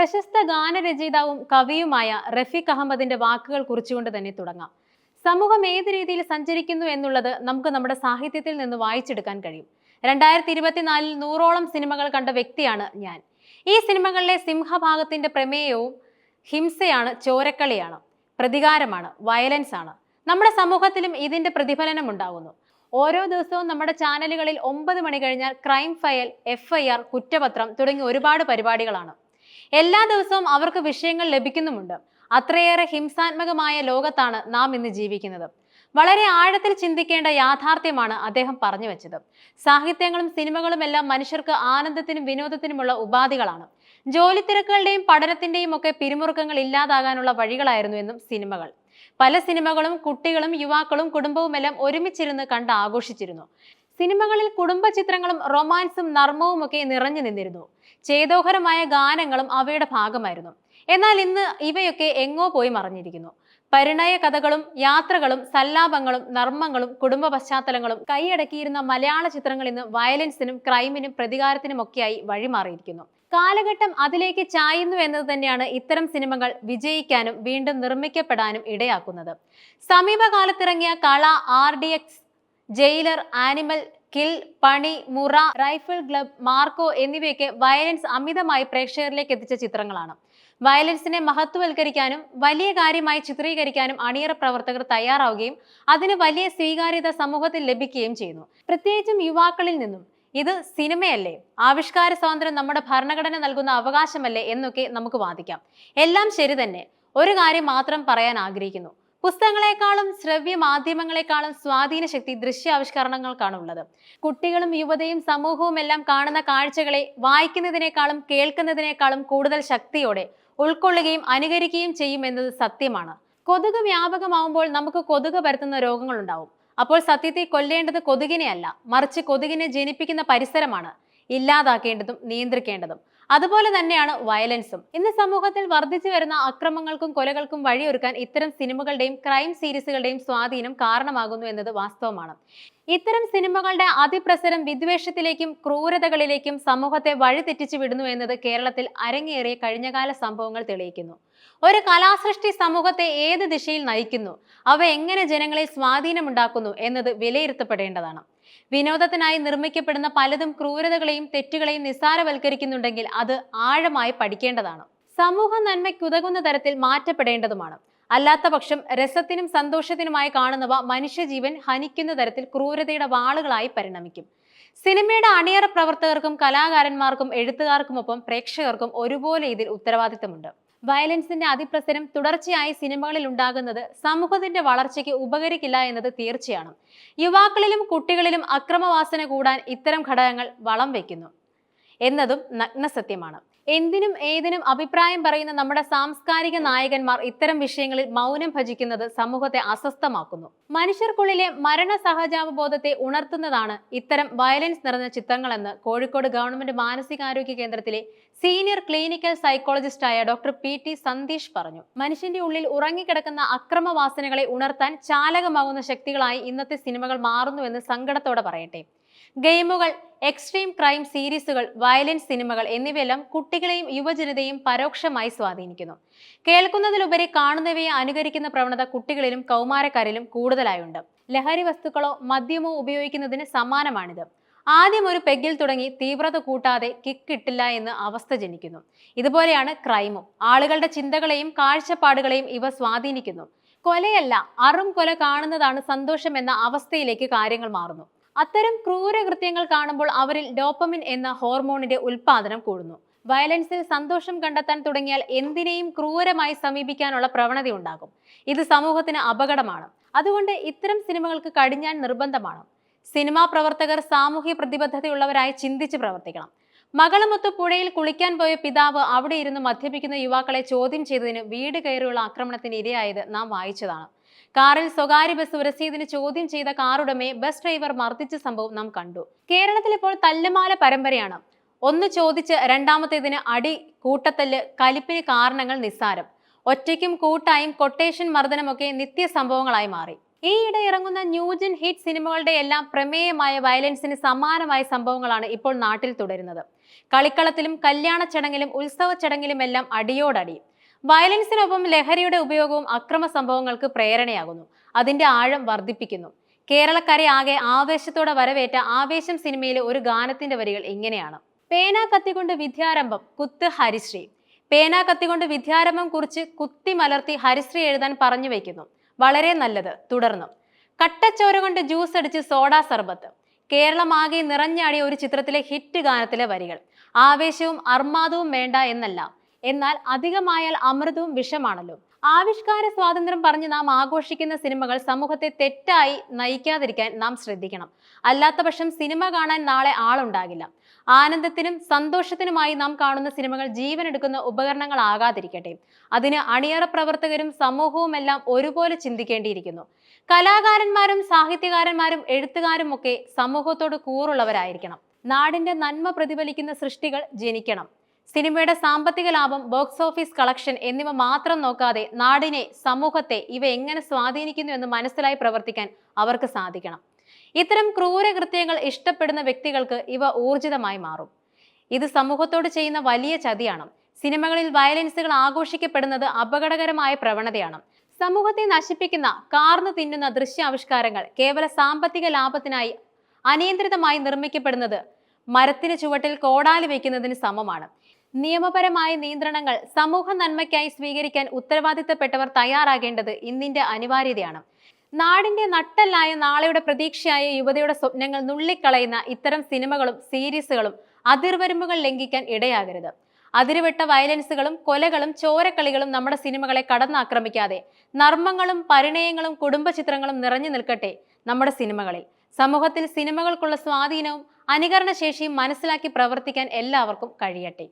പ്രശസ്ത ഗാനരചയിതാവും കവിയുമായ റഫീഖ് അഹമ്മദിന്റെ വാക്കുകൾ കുറിച്ചുകൊണ്ട് തന്നെ തുടങ്ങാം. സമൂഹം ഏത് രീതിയിൽ സഞ്ചരിക്കുന്നു എന്നുള്ളത് നമുക്ക് നമ്മുടെ സാഹിത്യത്തിൽ നിന്ന് വായിച്ചെടുക്കാൻ കഴിയും. രണ്ടായിരത്തി ഇരുപത്തിനാലിൽ നൂറോളം സിനിമകൾ കണ്ട വ്യക്തിയാണ് ഞാൻ. ഈ സിനിമകളിലെ സിംഹഭാഗത്തിന്റെ പ്രമേയവും ഹിംസയാണ് ചോരക്കളിയാണ് പ്രതികാരമാണ് വയലൻസ് ആണ് നമ്മുടെ സമൂഹത്തിലും ഇതിന്റെ പ്രതിഫലനം ഉണ്ടാകുന്നു. ഓരോ ദിവസവും നമ്മുടെ ചാനലുകളിൽ ഒമ്പത് മണി കഴിഞ്ഞാൽ crime file F I R കുറ്റപത്രം തുടങ്ങി ഒരുപാട് പരിപാടികളാണ്. എല്ലാ ദിവസവും അവർക്ക് വിഷയങ്ങൾ ലഭിക്കുന്നുമുണ്ട്. അത്രയേറെ ഹിംസാത്മകമായ ലോകത്താണ് നാം ഇന്ന് ജീവിക്കുന്നത്. വളരെ ആഴത്തിൽ ചിന്തിക്കേണ്ട യാഥാർത്ഥ്യമാണ് അദ്ദേഹം പറഞ്ഞു വെച്ചത്. സാഹിത്യങ്ങളും സിനിമകളും എല്ലാം മനുഷ്യർക്ക് ആനന്ദത്തിനും വിനോദത്തിനുമുള്ള ഉപാധികളാണ്. ജോലി തിരക്കുകളുടെയും പഠനത്തിന്റെയും ഒക്കെ പിരിമുറുക്കങ്ങൾ ഇല്ലാതാകാനുള്ള വഴികളായിരുന്നു എന്നും സിനിമകൾ. പല സിനിമകളും കുട്ടികളും യുവാക്കളും കുടുംബവുമെല്ലാം ഒരുമിച്ചിരുന്ന് കണ്ട് ആഘോഷിച്ചിരുന്നു. സിനിമകളിൽ കുടുംബ ചിത്രങ്ങളും റൊമാൻസും നർമ്മവും ഒക്കെ നിറഞ്ഞു നിന്നിരുന്നു. ചേതോഹരമായ ഗാനങ്ങളും അവയുടെ ഭാഗമായിരുന്നു. എന്നാൽ ഇന്ന് ഇവയൊക്കെ എങ്ങോ പോയി മറഞ്ഞിരിക്കുന്നു. പരിണയ കഥകളും യാത്രകളും സല്ലാപങ്ങളും നർമ്മങ്ങളും കുടുംബ പശ്ചാത്തലങ്ങളും കൈയടക്കിയിരുന്ന മലയാള ചിത്രങ്ങൾ ഇന്ന് വയലൻസിനും ക്രൈമിനും പ്രതികാരത്തിനുമൊക്കെയായി വഴിമാറിയിരിക്കുന്നു. കാലഘട്ടം അതിലേക്ക് ചായുന്നു എന്നത് തന്നെയാണ് ഇത്തരം സിനിമകൾ വിജയിക്കാനും വീണ്ടും നിർമ്മിക്കപ്പെടാനും ഇടയാക്കുന്നത്. സമീപകാലത്തിറങ്ങിയ കള R D X Jailer Animal Kill Pani Mura Rifle Club Marco എന്നിവയൊക്കെ വയലൻസ് അമിതമായി പ്രേക്ഷകരിലേക്ക് എത്തിച്ച ചിത്രങ്ങളാണ്. വയലൻസിനെ മഹത്വവൽക്കരിക്കാനും വലിയ കാര്യമായി ചിത്രീകരിക്കാനും അണിയറ പ്രവർത്തകർ തയ്യാറാവുകയും അതിന് വലിയ സ്വീകാര്യത സമൂഹത്തിൽ ലഭിക്കുകയും ചെയ്യുന്നു. പ്രത്യേകിച്ചും യുവാക്കളിൽ നിന്നും. ഇത് സിനിമയല്ലേ? ആവിഷ്കാര സ്വാതന്ത്ര്യം നമ്മുടെ ഭരണഘടന നൽകുന്ന അവകാശമല്ലേ എന്നൊക്കെ നമുക്ക് വാദിക്കാം. എല്ലാം ശരി തന്നെ. ഒരു കാര്യം മാത്രം പറയാൻ ആഗ്രഹിക്കുന്നു. പുസ്തകങ്ങളെക്കാളും ശ്രവ്യ മാധ്യമങ്ങളെക്കാളും സ്വാധീന ശക്തി ദൃശ്യാവിഷ്കരണങ്ങൾക്കാണ് ഉള്ളത് കുട്ടികളും യുവതയും സമൂഹവും എല്ലാം കാണുന്ന കാഴ്ചകളെ വായിക്കുന്നതിനേക്കാളും കേൾക്കുന്നതിനേക്കാളും കൂടുതൽ ശക്തിയോടെ ഉൾക്കൊള്ളുകയും അനുകരിക്കുകയും ചെയ്യും എന്നത് സത്യമാണ്. കൊതുക് വ്യാപകമാവുമ്പോൾ നമുക്ക് കൊതുക് പരത്തുന്ന രോഗങ്ങളുണ്ടാവും. അപ്പോൾ സത്യത്തെ കൊല്ലേണ്ടത് കൊതുകിനെയല്ല മറിച്ച് കൊതുകിനെ ജനിപ്പിക്കുന്ന പരിസരമാണ്. ഇല്ലാതാക്കേണ്ടതും നിയന്ത്രിക്കേണ്ടതും. അതുപോലെ തന്നെയാണ് വയലൻസും. ഇന്ന് സമൂഹത്തിൽ വർദ്ധിച്ചു വരുന്ന അക്രമങ്ങൾക്കും കൊലകൾക്കും വഴിയൊരുക്കാൻ ഇത്തരം സിനിമകളുടെയും ക്രൈം സീരീസുകളുടെയും സ്വാധീനം കാരണമാകുന്നു എന്നത് വാസ്തവമാണ്. ഇത്തരം സിനിമകളുടെ അതിപ്രസരം വിദ്വേഷത്തിലേക്കും ക്രൂരതകളിലേക്കും സമൂഹത്തെ വഴിതെറ്റിച്ചു വിടുന്നു എന്നത് കേരളത്തിൽ അരങ്ങേറിയ കഴിഞ്ഞകാല സംഭവങ്ങൾ തെളിയിക്കുന്നു. ഒരു കലാസൃഷ്ടി സമൂഹത്തെ ഏത് ദിശയിൽ നയിക്കുന്നു? അവ എങ്ങനെ ജനങ്ങളെ സ്വാധീനമുണ്ടാക്കുന്നു എന്നത് വിലയിരുത്തപ്പെടേണ്ടതാണ്. വിനോദത്തിനായി നിർമ്മിക്കപ്പെടുന്ന പലതും ക്രൂരതകളെയും തെറ്റുകളെയും നിസ്സാരവൽക്കരിക്കുന്നുണ്ടെങ്കിൽ അത് ആഴമായി പഠിക്കേണ്ടതാണ്. സമൂഹ നന്മയ്ക്കുതകുന്ന തരത്തിൽ മാറ്റപ്പെടേണ്ടതുമാണ്. അല്ലാത്ത പക്ഷം രസത്തിനും സന്തോഷത്തിനുമായി കാണുന്നവ മനുഷ്യജീവൻ ഹനിക്കുന്ന തരത്തിൽ ക്രൂരതയുടെ വാളുകളായി പരിണമിക്കും. സിനിമയുടെ അണിയറ പ്രവർത്തകർക്കും കലാകാരന്മാർക്കും എഴുത്തുകാർക്കുമൊപ്പം പ്രേക്ഷകർക്കും ഒരുപോലെ ഇതിൽ ഉത്തരവാദിത്തമുണ്ട്. വയലൻസിന്റെ അതിപ്രസരം തുടർച്ചയായി സിനിമകളിൽ ഉണ്ടാകുന്നത് സമൂഹത്തിന്റെ വളർച്ചയ്ക്ക് ഉപകരിക്കില്ല എന്നത് തീർച്ചയാണ്. യുവാക്കളിലും കുട്ടികളിലും അക്രമവാസന കൂടാൻ ഇത്തരം ഘടകങ്ങൾ വളം വയ്ക്കുന്നു. എന്നതും നഗ്നസത്യമാണ്. എന്തിനും ഏതിനും അഭിപ്രായം പറയുന്ന നമ്മുടെ സാംസ്കാരിക നായകന്മാർ ഇത്തരം വിഷയങ്ങളിൽ മൗനം ഭജിക്കുന്നത് സമൂഹത്തെ അസ്വസ്ഥമാക്കുന്നു. മനുഷ്യർക്കുള്ളിലെ മരണ സഹജാവബോധത്തെ ഉണർത്തുന്നതാണ് ഇത്തരം വയലൻസ് നിറഞ്ഞ ചിത്രങ്ങളെന്ന് കോഴിക്കോട് ഗവൺമെന്റ് മാനസികാരോഗ്യ കേന്ദ്രത്തിലെ സീനിയർ ക്ലിനിക്കൽ സൈക്കോളജിസ്റ്റായ ഡോക്ടർ പി ടി സന്ദീഷ് പറഞ്ഞു. മനുഷ്യന്റെ ഉള്ളിൽ ഉറങ്ങിക്കിടക്കുന്ന അക്രമവാസനകളെ ഉണർത്താൻ ചാലകമാകുന്ന ശക്തികളായി ഇന്നത്തെ സിനിമകൾ മാറുന്നുവെന്ന് സങ്കടത്തോടെ പറയട്ടെ. ഗെയിമുകൾ എക്സ്ട്രീം ക്രൈം സീരീസുകൾ വയലൻസ് സിനിമകൾ എന്നിവയെല്ലാം കുട്ടികളെയും യുവജനതയും പരോക്ഷമായി സ്വാധീനിക്കുന്നു. കേൾക്കുന്നതിലുപരി കാണുന്നവയെ അനുകരിക്കുന്ന പ്രവണത കുട്ടികളിലും കൗമാരക്കാരിലും കൂടുതലായുണ്ട്. ലഹരി വസ്തുക്കളോ മദ്യമോ ഉപയോഗിക്കുന്നതിന് സമാനമാണിത് ആദ്യം ഒരു പെഗ്ഗിൽ തുടങ്ങി തീവ്രത കൂട്ടാതെ കിക്ക് കിട്ടില്ല എന്ന് അവസ്ഥ ജനിക്കുന്നു. ഇതുപോലെയാണ് ക്രൈമും. ആളുകളുടെ ചിന്തകളെയും കാഴ്ചപ്പാടുകളെയും ഇവ സ്വാധീനിക്കുന്നു. കൊലയല്ല അറും കൊല കാണുന്നതാണ് സന്തോഷം എന്ന അവസ്ഥയിലേക്ക് കാര്യങ്ങൾ മാറുന്നു. അത്തരം ക്രൂരകൃത്യങ്ങൾ കാണുമ്പോൾ അവരിൽ ഡോപ്പമിൻ എന്ന ഹോർമോണിന്റെ ഉൽപാദനം കൂടുന്നു. വയലൻസിൽ സന്തോഷം കണ്ടെത്താൻ തുടങ്ങിയാൽ എന്തിനേയും ക്രൂരമായി സമീപിക്കാനുള്ള പ്രവണത ഉണ്ടാകും ഇത് സമൂഹത്തിന് അപകടമാണ്. അതുകൊണ്ട് ഇത്തരം സിനിമകൾക്ക് കടിഞ്ഞാൻ നിർബന്ധമാണ്. സിനിമാ പ്രവർത്തകർ സാമൂഹ്യ പ്രതിബദ്ധതയുള്ളവരായി ചിന്തിച്ച് പ്രവർത്തിക്കണം. മകളുമൊത്ത് പുഴയിൽ കുളിക്കാൻ പോയ പിതാവ് അവിടെ ഇരുന്ന് മദ്യപിക്കുന്ന യുവാക്കളെ ചോദ്യം ചെയ്തതിന് വീട് കയറിയുള്ള ആക്രമണത്തിന് ഇരയായത് നാം വായിച്ചതാണ്. കാറിൽ സ്വകാര്യ ബസ് ഉരസിയതിന് ചോദ്യം ചെയ്ത കാറുടമയെ ബസ് ഡ്രൈവർ മർദ്ദിച്ച സംഭവം നാം കണ്ടു. കേരളത്തിൽ ഇപ്പോൾ തല്ലുമാല പരമ്പരയാണ്. ഒന്ന് ചോദിച്ച് രണ്ടാമത്തേതിന് അടി കൂട്ടത്തല്ല് കലിപ്പിന് കാരണങ്ങൾ നിസ്സാരം. ഒറ്റയ്ക്കും കൂട്ടായും കൊട്ടേഷൻ മർദ്ദനമൊക്കെ നിത്യ സംഭവങ്ങളായി മാറി. ഈയിടെ ഇറങ്ങുന്ന ന്യൂജൻ ഹിറ്റ് സിനിമകളുടെ എല്ലാം പ്രമേയമായ വയലൻസിന് സമാനമായ സംഭവങ്ങളാണ് ഇപ്പോൾ നാട്ടിൽ തുടരുന്നത്. കളിക്കളത്തിലും കല്യാണ ചടങ്ങിലും ഉത്സവ ചടങ്ങിലുമെല്ലാം അടിയോടടി. വയലൻസിനൊപ്പം ലഹരിയുടെ ഉപയോഗവും അക്രമ സംഭവങ്ങൾക്ക് പ്രേരണയാകുന്നു. അതിന്റെ ആഴം വർദ്ധിപ്പിക്കുന്നു. കേരളക്കരെ ആകെ ആവേശത്തോടെ വരവേറ്റ ആവേശം സിനിമയിലെ ഒരു ഗാനത്തിന്റെ വരികൾ ഇങ്ങനെയാണ്. പേന കത്തിക്കൊണ്ട് വിദ്യാരംഭം കുത്ത് ഹരിശ്രീ. പേന കത്തിക്കൊണ്ട് വിദ്യാരംഭം കുറിച്ച് കുത്തി മലർത്തി ഹരിശ്രീ എഴുതാൻ പറഞ്ഞു വയ്ക്കുന്നു വളരെ നല്ലത്. തുടർന്നു. കട്ടച്ചോര കൊണ്ട് ജ്യൂസ് അടിച്ച് സോഡാ സർബത്ത്. കേരളമാകെ നിറഞ്ഞാടിയ ഒരു ചിത്രത്തിലെ ഹിറ്റ് ഗാനത്തിലെ വരികൾ. ആവേശവും അർമാദവും വേണ്ട എന്നല്ല. എന്നാൽ അധികമായാൽ അമൃതവും വിഷമാണല്ലോ. ആവിഷ്കാര സ്വാതന്ത്ര്യം പറഞ്ഞ് നാം ആഘോഷിക്കുന്ന സിനിമകൾ സമൂഹത്തെ തെറ്റായി നയിക്കാതിരിക്കാൻ നാം ശ്രദ്ധിക്കണം. അല്ലാത്തപക്ഷം സിനിമ കാണാൻ നാളെ ആളുണ്ടാകില്ല. ആനന്ദത്തിനും സന്തോഷത്തിനുമായി നാം കാണുന്ന സിനിമകൾ ജീവനെടുക്കുന്ന ഉപകരണങ്ങളാകാതിരിക്കട്ടെ. അതിന് അണിയറ പ്രവർത്തകരും സമൂഹവുമെല്ലാം ഒരുപോലെ ചിന്തിക്കേണ്ടിയിരിക്കുന്നു. കലാകാരന്മാരും സാഹിത്യകാരന്മാരും എഴുത്തുകാരും ഒക്കെ സമൂഹത്തോട് കൂറുള്ളവരായിരിക്കണം. നാടിന്റെ നന്മ പ്രതിഫലിക്കുന്ന സൃഷ്ടികൾ ജനിക്കണം. സിനിമയുടെ സാമ്പത്തിക ലാഭം ബോക്സ് ഓഫീസ് കളക്ഷൻ എന്നിവ മാത്രം നോക്കാതെ നാടിനെ സമൂഹത്തെ ഇവ എങ്ങനെ സ്വാധീനിക്കുന്നു എന്ന് മനസ്സിലായി പ്രവർത്തിക്കാൻ അവർക്ക് സാധിക്കണം. ഇത്തരം ക്രൂരകൃത്യങ്ങൾ ഇഷ്ടപ്പെടുന്ന വ്യക്തികൾക്ക് ഇവ ഊർജിതമായി മാറും. ഇത് സമൂഹത്തോട് ചെയ്യുന്ന വലിയ ചതിയാണ്. സിനിമകളിൽ വയലൻസുകൾ ആഘോഷിക്കപ്പെടുന്നത് അപകടകരമായ പ്രവണതയാണ്. സമൂഹത്തെ നശിപ്പിക്കുന്ന കാർന്നു തിന്നുന്ന ദൃശ്യാവിഷ്കാരങ്ങൾ കേവല സാമ്പത്തിക ലാഭത്തിനായി അനിയന്ത്രിതമായി നിർമ്മിക്കപ്പെടുന്നത് മരത്തിന് ചുവട്ടിൽ കോടാലി വയ്ക്കുന്നതിന് സമമാണ്. നിയമപരമായ നിയന്ത്രണങ്ങൾ സമൂഹ നന്മയ്ക്കായി സ്വീകരിക്കാൻ ഉത്തരവാദിത്തപ്പെട്ടവർ തയ്യാറാകേണ്ടത് ഇന്നിന്റെ അനിവാര്യതയാണ്. നാടിന്റെ നട്ടല്ലായ നാളെയുടെ പ്രതീക്ഷയായ യുവതയുടെ സ്വപ്നങ്ങൾ നുള്ളിക്കളയുന്ന ഇത്തരം സിനിമകളും സീരീസുകളും അതിർവരമ്പുകൾ ലംഘിക്കാൻ ഇടയാകരുത്. അതിരുവിട്ട വയലൻസുകളും കൊലകളും ചോരക്കളികളും നമ്മുടെ സിനിമകളെ കടന്നാക്രമിക്കാതെ നർമ്മങ്ങളും പരിണയങ്ങളും കുടുംബ ചിത്രങ്ങളും നിറഞ്ഞു നിൽക്കട്ടെ നമ്മുടെ സിനിമകളിൽ. സമൂഹത്തിൽ സിനിമകൾക്കുള്ള സ്വാധീനവും അനുകരണശേഷിയും മനസ്സിലാക്കി പ്രവർത്തിക്കാൻ എല്ലാവർക്കും കഴിയട്ടെ.